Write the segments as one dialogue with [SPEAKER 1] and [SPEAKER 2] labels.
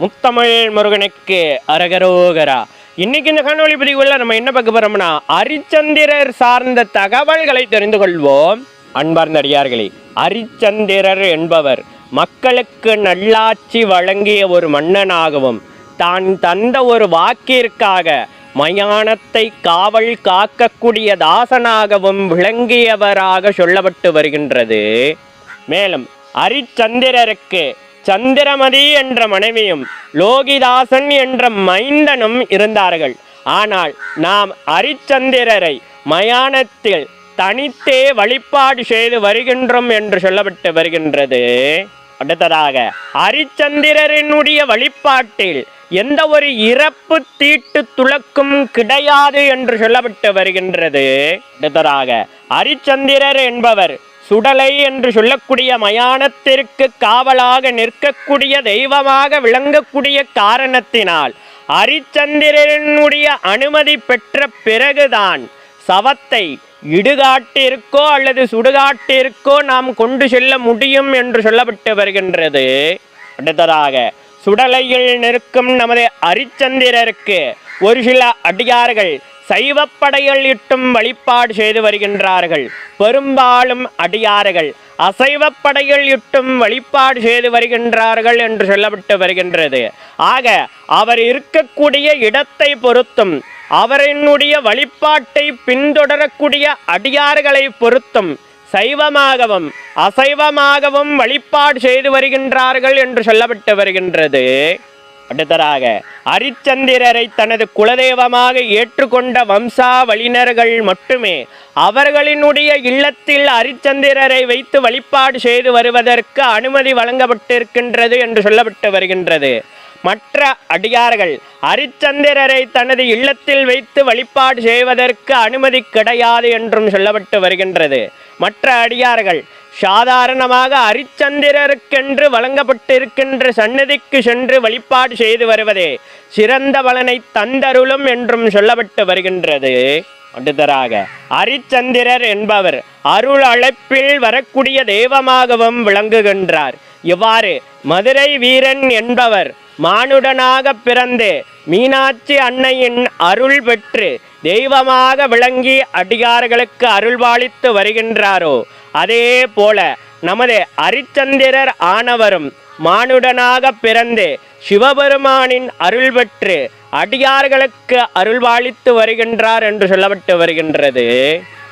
[SPEAKER 1] முத்தமிழ் முருகனுக்கு அரகரோகரா. இன்னைக்கு இந்த காணொலி பதிவுகளில் நம்ம என்ன பார்க்க போறோம்னா அரிச்சந்திரர் சார்ந்த தகவல்களை தெரிந்து கொள்வோம். அன்பார்ந்த அடியார்களே அரிச்சந்திரர் என்பவர் மக்களுக்கு நல்லாட்சி வழங்கிய ஒரு மன்னனாகவும் தான் தந்த ஒரு வாக்கிற்காக மயானத்தை காவல் காக்கக்கூடிய தாசனாகவும் விளங்கியவராக சொல்லப்பட்டு வருகின்றது. மேலும் அரிச்சந்திரருக்கு சந்திரமதி என்ற மனைவியும் லோகிதாசன் என்ற மைந்தனும் இருந்தார்கள். ஆனால் நாம் அரிச்சந்திரரை மயானத்தில் தனித்தே வழிபாடு செய்து வருகின்றோம் என்று சொல்லப்பட்டு வருகின்றது. அடுத்ததாக அரிச்சந்திரனுடைய வழிபாட்டில் எந்த ஒரு இறப்பு தீட்டு துளக்கும் கிடையாது என்று சொல்லப்பட்டு வருகின்றது. அடுத்ததாக அரிச்சந்திரர் என்பவர் சுடலை என்று சொல்லக்கூடிய மயானத்திற்கு காவலாக நிற்கக்கூடிய தெய்வமாக விளங்கக்கூடிய காரணத்தினால் அரிச்சந்திரனுடைய அனுமதி பெற்ற பிறகுதான் சவத்தை இடுகாட்டிற்கோ அல்லது சுடுகாட்டிற்கோ நாம் கொண்டு செல்ல முடியும் என்று சொல்லப்பட்டு வருகின்றது. அடுத்ததாக சுடலையில் நிற்கும் நமது அரிச்சந்திரருக்கு ஒரு சில அடியார்கள் சைவப்படைகள் இட்டும் வழிபாடு செய்து வருகின்றார்கள். பெரும்பாலும் அடியார்கள். அசைவப்படைகள் இட்டும் வழிபாடு செய்து வருகின்றார்கள் என்று சொல்லப்பட்டு வருகின்றது. ஆக அவர் இருக்கக்கூடிய இடத்தை பொறுத்தும் அவரினுடைய வழிபாட்டை பின்தொடரக்கூடிய அடியார்களை பொறுத்தும் சைவமாகவும் அசைவமாகவும் வழிபாடு செய்து வருகின்றார்கள் என்று சொல்லப்பட்டு வருகின்றது. அடுத்ததாக அரிச்சந்திரரை தனது குலதெய்வமாக ஏற்றுக்கொண்ட வம்சாவளினர்கள் மட்டுமே அவர்களினுடைய இல்லத்தில் அரிச்சந்திரரை வைத்து வழிபாடு செய்து வருவதற்கு அனுமதி வழங்கப்பட்டிருக்கின்றது என்று சொல்லப்பட்டு வருகின்றது. மற்ற அடியார்கள் அரிச்சந்திரரை தனது இல்லத்தில் வைத்து வழிபாடு செய்வதற்கு அனுமதி கிடையாது என்றும் சொல்லப்பட்டு வருகின்றது. மற்ற அடியார்கள் சாதாரணமாக அரிச்சந்திரருக்கென்று வழங்கப்பட்டிருக்கின்ற சன்னதிக்கு சென்று வழிபாடு செய்து வருவதே சிறந்த பலனை தந்தருளும் என்றும் சொல்லப்பட்டு வருகின்றது. அடுத்தராக அரிச்சந்திரர் என்பவர் அருள் அழைப்பில் வரக்கூடிய தெய்வமாகவும் விளங்குகின்றார். இவ்வாறு மதுரை வீரன் என்பவர் மானுடனாக பிறந்து மீனாட்சி அன்னையின் அருள் பெற்று தெய்வமாக விளங்கி அடியார்களுக்கு அருள்பாலித்து வருகின்றாரோ அதே போல நமது அரிச்சந்திரர் ஆனவரும் மானுடனாக பிறந்து சிவபெருமானின் அருள் பெற்று அடியார்களுக்கு அருள்வாளித்து வருகின்றார் என்று சொல்லப்பட்டு வருகின்றது.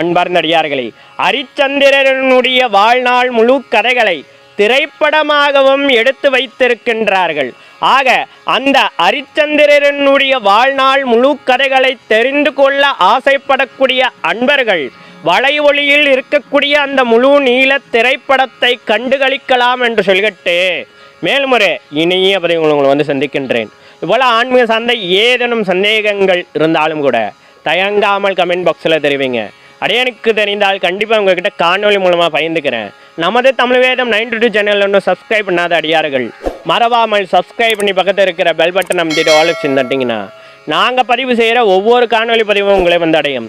[SPEAKER 1] அன்பார்ந்த அடியார்களே அரிச்சந்திரனுடைய வாழ்நாள் முழு கதைகளை திரைப்படமாகவும் எடுத்து வைத்திருக்கின்றார்கள். ஆக அந்த அரிச்சந்திரனுடைய வாழ்நாள் முழு கதைகளை தெரிந்து கொள்ள ஆசைப்படக்கூடிய அன்பர்கள் வலை ஒளியில் இருக்கக்கூடிய அந்த முழு நீள திரைப்படத்தை கண்டுகளிக்கலாம் என்று சொல்கட்டு மேல்முறை இனிய பதிவு உங்களை வந்து சந்திக்கின்றேன். இவ்வளோ ஆன்மீக சார்ந்த ஏதேனும் சந்தேகங்கள் இருந்தாலும் கூட தயங்காமல் கமெண்ட் பாக்ஸில் தெரிவிங்க. அடையனுக்கு தெரிந்தால் கண்டிப்பாக உங்ககிட்ட காணொளி மூலமாக பயந்துக்கிறேன் நமது Tamil Vedam ninety two channel ஒன்றும் சப்ஸ்கிரைப் பண்ணாத அடியார்கள் மறவாமல் சப்ஸ்கிரைப் பண்ணி பக்கத்தில் இருக்கிற பெல் பட்டன் அமைத்திட்டு ஆலோசனை தட்டிங்கன்னா நாங்கள் பதிவு செய்கிற ஒவ்வொரு காணொளி பதிவும் உங்களை வந்து அடையும்.